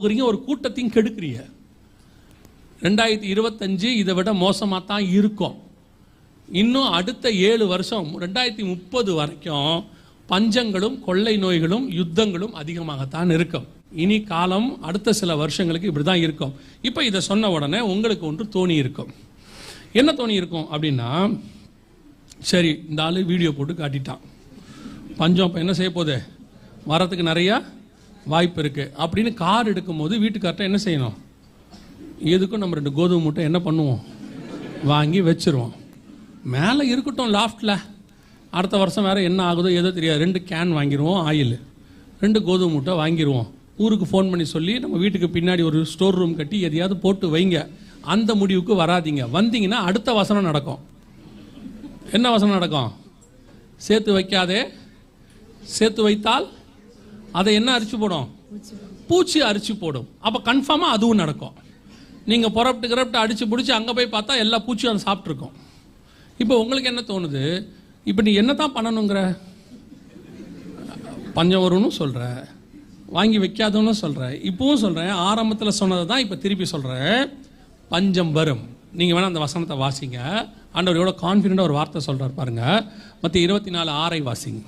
போகிறீங்க ஒரு கூட்டத்தையும் கெடுக்கிறீங்க. ரெண்டாயிரத்தி இருபத்தஞ்சு இதை விட மோசமாக தான் இருக்கும். இன்னும் அடுத்த ஏழு வருஷம் ரெண்டாயிரத்தி முப்பது வரைக்கும் பஞ்சங்களும் கொள்ளை நோய்களும் யுத்தங்களும் அதிகமாகத்தான் இருக்கும். இனி காலம் அடுத்த சில வருஷங்களுக்கு இப்படி தான் இருக்கும். இப்போ இதை சொன்ன உடனே உங்களுக்கு ஒன்று தோணி இருக்கும். என்ன தோணி இருக்கும் அப்படின்னா சரி இந்த ஆளு வீடியோ போட்டு காட்டிட்டான். பஞ்சம் இப்போ என்ன செய்ய போகுது வரத்துக்கு நிறையா வாய்ப்பு இருக்கு. அப்படின்னு கார் எடுக்கும்போது வீட்டுக்கார்ட்ட என்ன செய்யணும்? எதுக்கும் நம்ம ரெண்டு கோதுமை மூட்டை என்ன பண்ணுவோம்? வாங்கி வச்சிருவோம். மேலே இருக்கட்டும் லாஃப்டில் அடுத்த வருஷம் வேறு என்ன ஆகுதோ ஏதோ தெரியாது. ரெண்டு கேன் வாங்கிடுவோம் ஆயில் ரெண்டு கோதுமை மூட்டை வாங்கிடுவோம் ஊருக்கு ஃபோன் பண்ணி சொல்லி நம்ம வீட்டுக்கு பின்னாடி ஒரு ஸ்டோர் ரூம் கட்டி எதையாவது போட்டு வைங்க. அந்த முடிவுக்கு வராதீங்க. வந்தீங்கன்னா அடுத்த வசனம் நடக்கும். என்ன வசனம் நடக்கும்? சேர்த்து வைக்காதே. சேர்த்து வைத்தால் அதை என்ன அரிச்சு போடும்? பூச்சி அரிச்சு போடும். அப்போ கன்ஃபார்மாக அதுவும் நடக்கும். நீங்கள் புறப்பட்டு கிரப்ட்டு அடிச்சு பிடிச்சி அங்கே போய் பார்த்தா எல்லா பூச்சியும் அதை சாப்பிட்ருக்கோம் இப்போ உங்களுக்கு என்ன தோணுது? இப்போ நீ என்ன தான் பண்ணணுங்கிற? பஞ்சம் வரும்னு சொல்கிற வாங்கி வைக்காதவனு சொல்கிறேன் இப்பவும் சொல்கிறேன் ஆரம்பத்தில் சொன்னதை தான் இப்போ திருப்பி சொல்கிறேன் பஞ்சம் வரும். நீங்கள் வேணால் அந்த வசனத்தை வாசிங்க. ஆண்டவர் எவ்வளோ கான்ஃபிடென்ட்டாக ஒரு வார்த்தை சொல்கிறார் பாருங்கள் மற்ற இருபத்தி நாலு ஆறை வாசிங்க.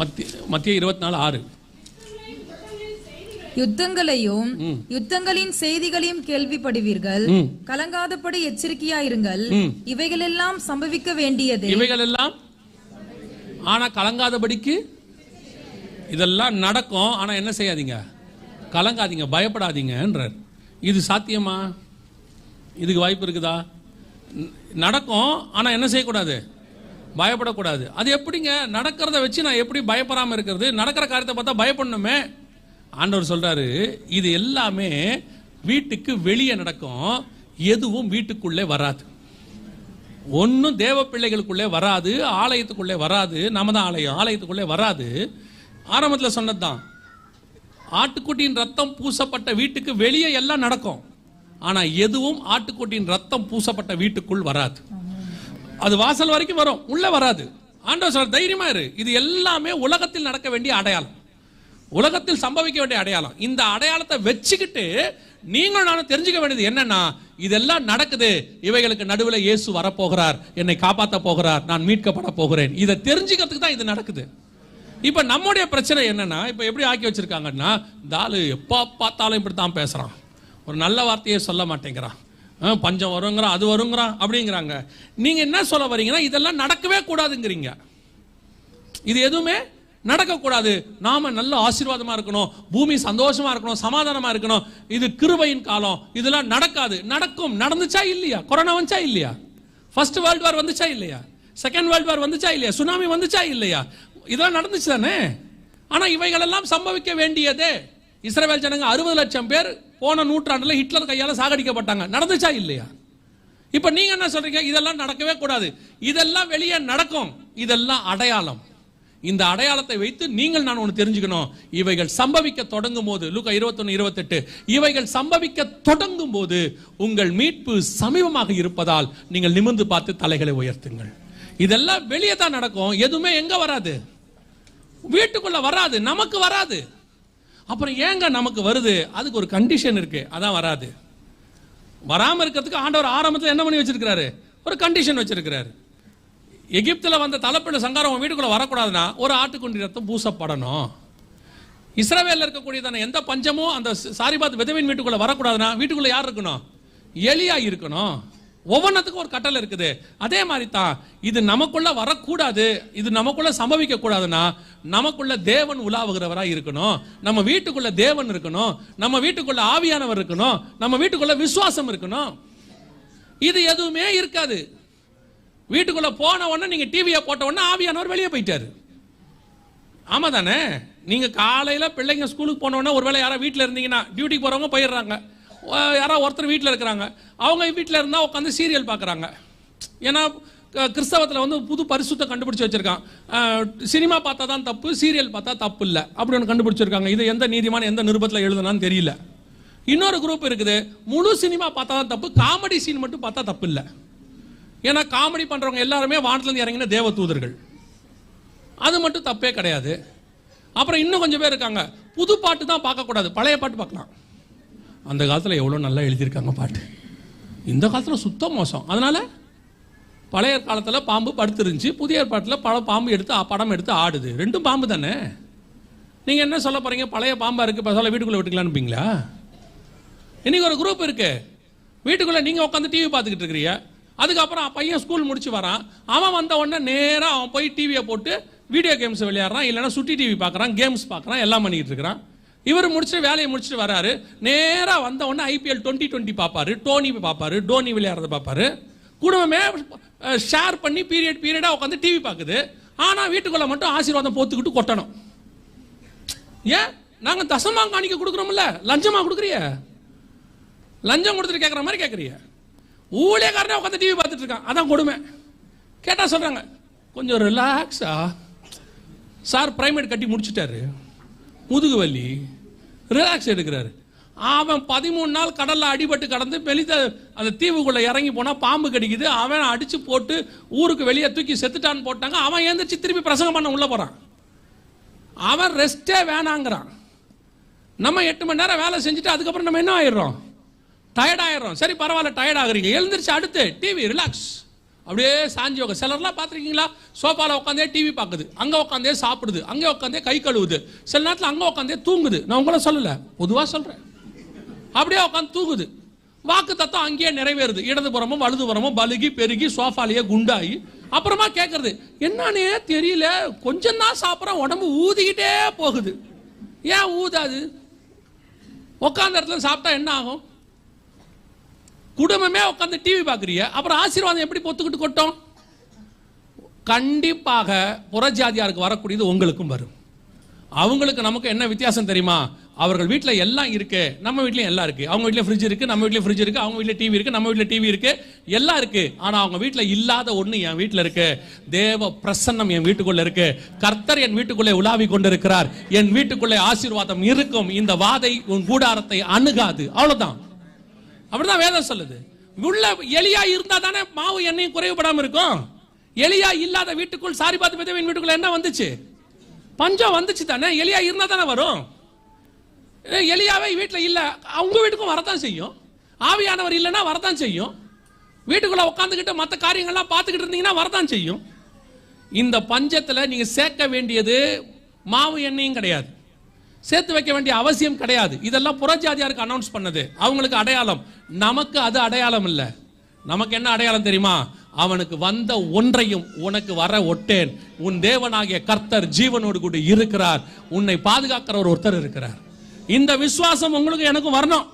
மத்திய மத்திய இருபத்தி நாலு ஆறு. யுத்தங்களையும் யுத்தங்களின் செய்திகளையும் கேள்விப்படுவீர்கள். கலங்காதபடி எச்சரிக்கையாயிருங்கள் ம். இவைகளெல்லாம் சம்பவிக்க வேண்டியது. இவைகள் எல்லாம் ஆனா கலங்காதபடிக்கு இதெல்லாம் நடக்கும். ஆனா என்ன செய்யாதீங்க? கலங்காதீங்க பயப்படாதீங்கன்றார். இது சாத்தியமா? இதுக்கு வாய்ப்பு இருக்குதா? நடக்கும் ஆனா என்ன செய்யக்கூடாது? பயப்படக்கூடாது. அது எப்படிங்க? நடக்கிறத வச்சு நான் எப்படி பயப்படாமல் இருக்கிறது? நடக்கிற காரியத்தை பார்த்தா பயப்படணுமே? ஆண்டவர் சொல்றாரு இது எல்லாமே வீட்டுக்கு வெளியே நடக்கும். எதுவும் வீட்டுக்குள்ளே வராது. ஒன்றும் தேவ பிள்ளைகளுக்குள்ளே வராது ஆலயத்துக்குள்ளே வராது. நம்ம தான் ஆலயம் ஆலயத்துக்குள்ளே வராது. ஆரம்பத்தில் சொன்னதுதான். ஆட்டுக்குட்டியின் ரத்தம் பூசப்பட்ட வீட்டுக்கு வெளியே எல்லாம் நடக்கும். ஆனால் எதுவும் ஆட்டுக்குட்டியின் ரத்தம் பூசப்பட்ட வீட்டுக்குள் வராது. அது வாசல் வரைக்கும் வரும். உள்ள வராது. ஆண்டவர் சொல்ற தைரியமா இரு. இது எல்லாமே உலகத்தில் நடக்க வேண்டிய அடையாளம். உலகத்தில் சம்பவிக்க வேண்டிய அடையாளம். இந்த அடையாளத்தை வச்சுக்கிட்டு நீங்கள் நானும் தெரிஞ்சுக்க வேண்டியது என்னன்னா இதெல்லாம் நடக்குது. இவைகளுக்கு நடுவில் இயேசு வரப்போகிறார். என்னை காப்பாற்ற போகிறார். நான் மீட்கப்பட போகிறேன். இதை தெரிஞ்சுக்கிறதுக்கு தான் இது நடக்குது. இப்போ நம்முடைய பிரச்சனை என்னன்னா இப்போ எப்படி ஆக்கி வச்சிருக்காங்கன்னா இந்த ஆளு பார்த்தாலும் இப்படி தான் பேசுகிறான் ஒரு நல்ல வார்த்தையே சொல்ல மாட்டேங்கிறான். பஞ்சம் வருங்கிறான் அது வருங்கிறான் அப்படிங்கிறாங்க. நீங்கள் என்ன சொல்ல வரீங்கன்னா இதெல்லாம் நடக்கவே கூடாதுங்கிறீங்க. இது எதுவுமே நடக்கக்கூடாது. நாம நல்ல ஆசீர்வாதமா இருக்கணும் பூமி சந்தோஷமா இருக்கணும் சமாதானமா இருக்கணும். இது கிருபையின் காலம். இதெல்லாம் நடக்காது. நடக்கும். நடந்துச்சா இல்லையா? கொரோனா வந்துச்சா இல்லையா? ஃபர்ஸ்ட் வேர்ல்டு வார் வந்துச்சா இல்லையா? செகண்ட் வேர்ல்டு வார் வந்துச்சா இல்லையா? சுனாமி வந்துச்சா இல்லையா? இதெல்லாம் நடந்துச்சு தானே? ஆனால் இவைகளெல்லாம் சம்பவிக்க வேண்டியதே. இஸ்ரேல் ஜனங்க அறுபது லட்சம் பேர் போன நூற்றாண்டில் ஹிட்லர் கையால் சாகடிக்கப்பட்டாங்க. நடந்துச்சா இல்லையா? இப்போ நீங்கள் என்ன சொல்றீங்க? இதெல்லாம் நடக்கவே கூடாது. இதெல்லாம் வெளியே நடக்கும். இதெல்லாம் அடையாளம். இந்த அடையாளத்தை வைத்து நீங்கள் நான் ஒன்று தெரிஞ்சுக்கணும். இவைகள் சம்பவிக்க தொடங்கும் போது லூக்கா இருபத்தொன்னு இருபத்தெட்டு இவைகள் சம்பவிக்க தொடங்கும் போது உங்கள் மீட்பு சமீபமாக இருப்பதால் நீங்கள் நிமிர்ந்து பார்த்து தலைகளை உயர்த்துங்கள். இதெல்லாம் வெளியே தான் நடக்கும். எதுவுமே எங்க வராது? வீட்டுக்குள்ள வராது. நமக்கு வராது. அப்புறம் ஏங்க நமக்கு வருது? அதுக்கு ஒரு கண்டிஷன் இருக்கு. அதான் வராது. வராமல் இருக்கிறதுக்கு ஆண்டவர் ஆரம்பத்தில் என்ன பண்ணி வச்சிருக்கிறாரு? ஒரு கண்டிஷன் வச்சிருக்கிறாரு. எகிப்தில் வந்த தலைப்பிள்ளை சங்காரம் வீட்டுக்குள்ளே வரக்கூடாதுன்னா ஒரு ஆட்டுக்குண்டி ரத்தம் பூசப்படணும். இஸ்ரவேலில் இருக்கக்கூடியதான எந்த பஞ்சமும் அந்த சாரிபாத் விதவின் வீட்டுக்குள்ளே வரக்கூடாதுன்னா வீட்டுக்குள்ளே யார் இருக்கணும்? எலியா இருக்கணும். ஒவ்வொன்றத்துக்கும் ஒரு கட்டளை இருக்குது. அதே மாதிரி தான் இது நமக்குள்ள வரக்கூடாது இது நமக்குள்ள சம்பவிக்க கூடாதுன்னா நமக்குள்ள தேவன் உலாவுகிறவரா இருக்கணும். நம்ம வீட்டுக்குள்ள தேவன் இருக்கணும். நம்ம வீட்டுக்குள்ள ஆவியானவர் இருக்கணும். நம்ம வீட்டுக்குள்ள விசுவாசம் இருக்கணும். இது எதுவுமே இருக்காது. வீட்டுக்குள்ள போன உடனே நீங்க டிவியை போட்ட உடனே ஆவியானவர் வெளியே போயிட்டாரு. ஆமா தானே? நீங்க காலையில பிள்ளைங்க ஸ்கூலுக்கு போன உடனே ஒருவேளை யாரோ வீட்டில் இருந்தீங்கன்னா டியூட்டிக்கு போறவங்க போயிடுறாங்க. யாராவது ஒருத்தர் வீட்டில் இருக்கிறாங்க. அவங்க வீட்டில் இருந்தால் உட்காந்து சீரியல் பார்க்குறாங்க ஏன்னா க- வந்து புது பரிசுத்தை கண்டுபிடிச்சி வச்சிருக்கான். சினிமா பார்த்தா தான் தப்பு சீரியல் பார்த்தா தப்பு இல்லை. அப்படி ஒன்று கண்டுபிடிச்சிருக்காங்க இது எந்த நீதிமான எந்த நிருபத்தில் எழுதுனான்னு தெரியல. இன்னொரு குரூப் இருக்குது. முழு சினிமா பார்த்தா தான் தப்பு காமெடி சீன் மட்டும் பார்த்தா தப்பு இல்லை. ஏன்னா காமெடி பண்ணுறவங்க எல்லாருமே வானத்துலேருந்து இறங்கின தேவ தூதர்கள் அது மட்டும் தப்பே கிடையாது. அப்புறம் இன்னும் கொஞ்சம் பேர் இருக்காங்க. புது பாட்டு தான் பார்க்கக்கூடாது. பழைய பாட்டு பார்க்கலாம். அந்த காலத்தில் எவ்வளோ நல்லா எழுதியிருக்காங்க பாட்டு. இந்த காலத்தில் சுத்தம் மோசம். அதனால் பழைய காலத்தில் பாம்பு படுத்துருந்துச்சு புதிய ஏற்பாட்டில் பல பாம்பு எடுத்து படம் எடுத்து ஆடுது. ரெண்டும் பாம்பு தானே? நீங்கள் என்ன சொல்ல போகிறீங்க பழைய பாம்பாக இருக்குது பசங்களை வீட்டுக்குள்ளே விட்டுக்கலான்னுப்பீங்களா இன்னைக்கு ஒரு குரூப் இருக்கு. வீட்டுக்குள்ளே நீங்கள் உட்காந்து டிவி பார்த்துக்கிட்டு இருக்கிறீங்க. அதுக்கப்புறம் பையன் ஸ்கூல் முடிச்சு வரான். அவன் வந்த உடனே நேராக அவன் போய் டிவியை போட்டு வீடியோ கேம்ஸ் விளையாடுறான். இல்லைன்னா சுட்டி டிவி பார்க்கறான் கேம்ஸ் பார்க்குறான் எல்லாம் பண்ணிக்கிட்டு இருக்கிறான். இவர் முடிச்சுட்டு வேலையை முடிச்சுட்டு வராரு. நேராக வந்த உடனே ஐபிஎல் டுவெண்ட்டி டுவெண்ட்டி பார்ப்பாரு டோனி பார்ப்பாரு டோனி விளையாடுறத பார்ப்பாரு குடும்பமே ஷேர் பண்ணி பீரியட் பீரியடாக உட்காந்து டிவி பார்க்குது. ஆனால் வீட்டுக்குள்ள மட்டும் ஆசீர்வாதம் போத்துக்கிட்டு கொட்டணும். ஏன்? நாங்கள் தசமாக காணிக்க கொடுக்குறோம்ல. லஞ்சமாக கொடுக்குறிய? லஞ்சம் கொடுத்துட்டு கேட்குற மாதிரி கேட்குறிய ஊழியக்காரனே உட்காந்து டிவி பார்த்துட்டு இருக்கான். அதான் கொடுமை. கேட்டால் சொல்கிறாங்க கொஞ்சம் ரிலாக்ஸா சார் பிரைமேட் கட்டி முடிச்சுட்டாரு. முதுகு வலி ரிலாக்ஸ் எடுக்கிறாரு. அவன் பதிமூணு நாள் கடலில் அடிபட்டு கடந்து வெளித்த அந்த தீவுக்குள்ளே இறங்கி போனால் பாம்பு கடிக்குது. அவன் அடித்து போட்டு ஊருக்கு வெளியே தூக்கி செத்துட்டான்னு போட்டாங்க. அவன் ஏந்திரிச்சு திருப்பி பிரசங்கம் பண்ண உள்ளே போகிறான் அவன் ரெஸ்ட்டே வேணாங்கிறான். நம்ம எட்டு மணி நேரம் வேலை செஞ்சுட்டு அதுக்கப்புறம் நம்ம என்ன ஆயிடுறோம்? டயர்ட் ஆயிடுறோம். சரி பரவாயில்ல டயர்ட் ஆகுறீங்க. எழுந்திரிச்சு அடுத்து டிவி ரிலாக்ஸ் அப்படியே சாஞ்சி உட்காந்து சிலர்லாம் பார்த்துருக்கீங்களா? சோஃபாவில் உட்காந்தே டிவி பார்க்குது. அங்கே உட்காந்தே சாப்பிடுது. அங்கே உட்காந்தே கை கழுவுது. சில நேரத்தில் அங்கே உட்காந்தே தூங்குது. நான் உங்களை சொல்லலை. பொதுவாக சொல்கிறேன் அப்படியே உட்காந்து தூங்குது. வாக்கு தத்துவம் அங்கேயே நிறைவேறுது. இடதுபுறமும் வலதுபுறமும் பலுகி பெருகி சோஃபாலேயே குண்டாகி அப்புறமா கேட்கறது என்னன்னே தெரியல. கொஞ்சம் தான் சாப்பிட்றோம் உடம்பு ஊதிக்கிட்டே போகுது. ஏன் ஊதாது? உட்காந்த இடத்துல சாப்பிட்டா என்ன ஆகும்? குடும்பமே உட்காந்து டிவி பார்க்குறிய? அப்புறம் ஆசீர்வாதம் எப்படி பொத்துக்கிட்டு கொட்டும்? கண்டிப்பாக புறஜாதியாருக்கு வரக்கூடியது உங்களுக்கும் வரும். அவங்களுக்கு நமக்கு என்ன வித்தியாசம் தெரியுமா? அவர்கள் வீட்டில் எல்லாம் இருக்கு நம்ம வீட்லயும் எல்லாம் இருக்கு. அவங்க வீட்டில் ஃப்ரிட்ஜ் இருக்கு நம்ம வீட்டில் ஃப்ரிட்ஜ் இருக்கு அவங்க வீட்டில் டிவி இருக்கு நம்ம வீட்டில் டிவி இருக்கு எல்லாம் இருக்கு. ஆனால் அவங்க வீட்டில் இல்லாத ஒன்று என் வீட்டில் இருக்கு. தேவ பிரசன்னம் என் வீட்டுக்குள்ள இருக்கு. கர்த்தர் என் வீட்டுக்குள்ளே உலாவி கொண்டிருக்கிறார். என் வீட்டுக்குள்ளே ஆசீர்வாதம் இருக்கும். இந்த வாதை உன் கூடாரத்தை அணுகாது. அவ்வளோதான் அப்படிதான் வேதம் சொல்லுது. உள்ள எலியா இருந்தா தானே மாவு எண்ணெயும் குறைவுபடாம இருக்கும்? எலியா இல்லாத வீட்டுக்குள் சாரி பார்த்து பெத்தவன் வீட்டுக்குள்ள என்ன வந்துச்சு? பஞ்சம் வந்துச்சு தானே? எலியா இருந்தா தானே வரும்? ஏ, எலியாவே வீட்டில் இல்லை. அவங்க வீட்டுக்கும் வரத்தான் செய்யும். ஆவியானவர் இல்லைன்னா வரத்தான் செய்யும். வீட்டுக்குள்ள உட்காந்துக்கிட்டு மற்ற காரியங்கள்லாம் பார்த்துக்கிட்டு இருந்தீங்கன்னா வரதான் செய்யும். இந்த பஞ்சத்தில் நீங்கள் சேர்க்க வேண்டியது மாவு எண்ணெயும் கிடையாது. சேர்த்து வைக்க வேண்டிய அவசியம் கிடையாது. இதெல்லாம் புறஜாதியாருக்கு அனௌன்ஸ் பண்ணது. அவங்களுக்கு அடையாளம். நமக்கு அது அடையாளம் இல்லை. நமக்கு என்ன அடையாளம் தெரியுமா? அவனுக்கு வந்த ஒன்றையும் உனக்கு வர ஒட்டேன். உன் தேவனாகிய கர்த்தர் ஜீவனோடு கூட இருக்கிறார். உன்னை பாதுகாக்கிறவர் ஒருத்தர் இருக்கிறார். இந்த விசுவாசம் உங்களுக்கு எனக்கும் வரணும்.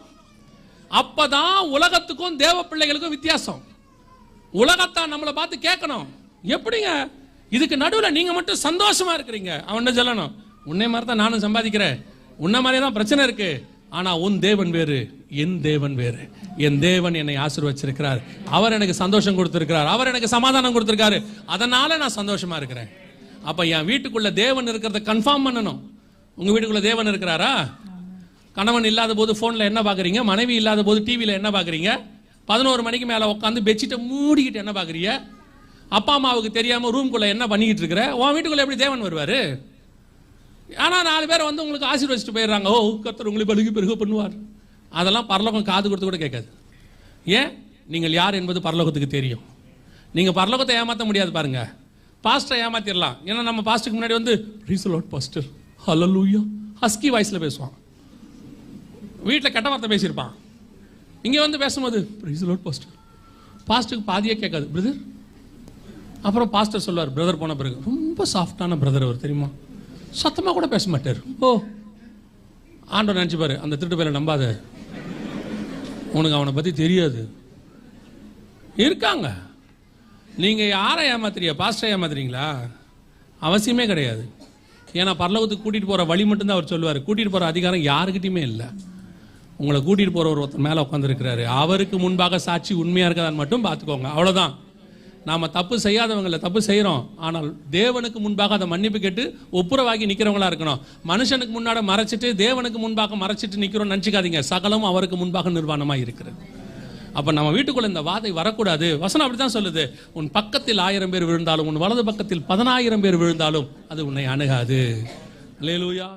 அப்பதான் உலகத்துக்கும் தேவ பிள்ளைகளுக்கும் வித்தியாசம். உலகத்தான் நம்மளை பார்த்து கேட்கணும். எப்படிங்க? இதுக்கு நடுவில் நீங்க மட்டும் சந்தோஷமா இருக்கிறீங்க. அவன் சொல்லணும்? உன்னை மாதிரி தான் நானும் சம்பாதிக்கிறேன். உன்ன மாதிரி தான் பிரச்சனை இருக்கு. ஆனா உன் தேவன் வேறு என் தேவன் வேறு. என் தேவன் என்னை ஆசீர்வச்சிருக்கிறார். அவர் எனக்கு சந்தோஷம் கொடுத்திருக்கிறார். அவர் எனக்கு சமாதானம் கொடுத்திருக்காரு. அதனால நான் சந்தோஷமா இருக்கிறேன். அப்ப என் வீட்டுக்குள்ள தேவன் இருக்கிறத கன்ஃபார்ம் பண்ணணும். உங்க வீட்டுக்குள்ள தேவன் இருக்கிறாரா? கணவன் இல்லாத போது ஃபோனில் என்ன பார்க்குறீங்க மனைவி இல்லாத போது டிவியில் என்ன பார்க்குறீங்க பதினோரு மணிக்கு மேலே உட்காந்து பெட்ஷீட்டை மூடிக்கிட்டு என்ன பார்க்குறீங்க அப்பா அம்மாவுக்கு தெரியாமல் ரூம்குள்ளே என்ன பண்ணிக்கிட்டு இருக்கிற? உன் வீட்டுக்குள்ளே எப்படி தேவன் வருவார்? ஆனால் நாலு பேர் வந்து உங்களுக்கு ஆசீர்வதிச்சுட்டு போயிடுறாங்க. ஓ கத்தர் உங்களை பழுகி பெருக பண்ணுவார். அதெல்லாம் பரலோகம் காது கொடுத்து கூட கேட்காது. ஏன்? நீங்கள் யார் என்பது பரலோகத்துக்கு தெரியும். நீங்கள் பரலோகத்தை ஏமாற்ற முடியாது பாருங்க. பாஸ்டரை ஏமாத்திடலாம் ஏன்னா நம்ம பாஸ்டருக்கு முன்னாடி வந்து praise lord pastor hallelujah husky வாய்ஸில் பேசுவான். வீட்டில் கெட்ட வார்த்தை பேசியிருப்பான். இங்கே வந்து பேசும்போது ப்ரைஸ் லாட் பாஸ்டர் பாஸ்டருக்கு பாதியே கேட்காது. பிரதர் அப்புறம் பாஸ்டர் சொல்லுவார் பிரதர் போன பிறகு ரொம்ப சாஃப்டான பிரதர் அவர் தெரியுமா? சத்தமாக கூட பேச மாட்டார். ஓ ஆண்டவர் நினச்சிப்பாரு அந்த திருட்டு பேரை நம்பாத. உனக்கு அவனை பற்றி தெரியாது. இருக்காங்க. நீங்கள் யாரை ஏமாத்துறீங்க? பாஸ்டரை ஏமாத்துறீங்களா? அவசியமே கிடையாது. ஏன்னா பரலோகத்துக்கு கூட்டிகிட்டு போகிற வழி மட்டும்தான் அவர் சொல்லுவார். கூட்டிகிட்டு போகிற அதிகாரம் யாருக்கிட்டையுமே இல்லை. உங்களை கூட்டிகிட்டு போகிற ஒருத்தர் மேலே உட்காந்துருக்கிறாரு அவருக்கு முன்பாக சாட்சி உண்மையாக இருக்கதான்னு மட்டும் பார்த்துக்கோங்க. அவ்வளோதான் நாம் தப்பு செய்யாதவங்களை தப்பு செய்கிறோம் ஆனால் தேவனுக்கு முன்பாக அதை மன்னிப்பு கேட்டு ஒப்புரவாகி நிற்கிறவங்களா இருக்கணும். மனுஷனுக்கு முன்னாடி மறைச்சிட்டு தேவனுக்கு முன்பாக மறைச்சிட்டு நிற்கிறோம் நினச்சிக்காதீங்க. சகலம் அவருக்கு முன்பாக நிர்வாணமாக இருக்கிறது. அப்போ நம்ம வீட்டுக்குள்ள இந்த வாதை வரக்கூடாது. வசனம் அப்படி தான் சொல்லுது. உன் பக்கத்தில் ஆயிரம் பேர் விழுந்தாலும் உன் வலது பக்கத்தில் பதினாயிரம் பேர் விழுந்தாலும் அது உன்னை அணுகாது. லேலூயா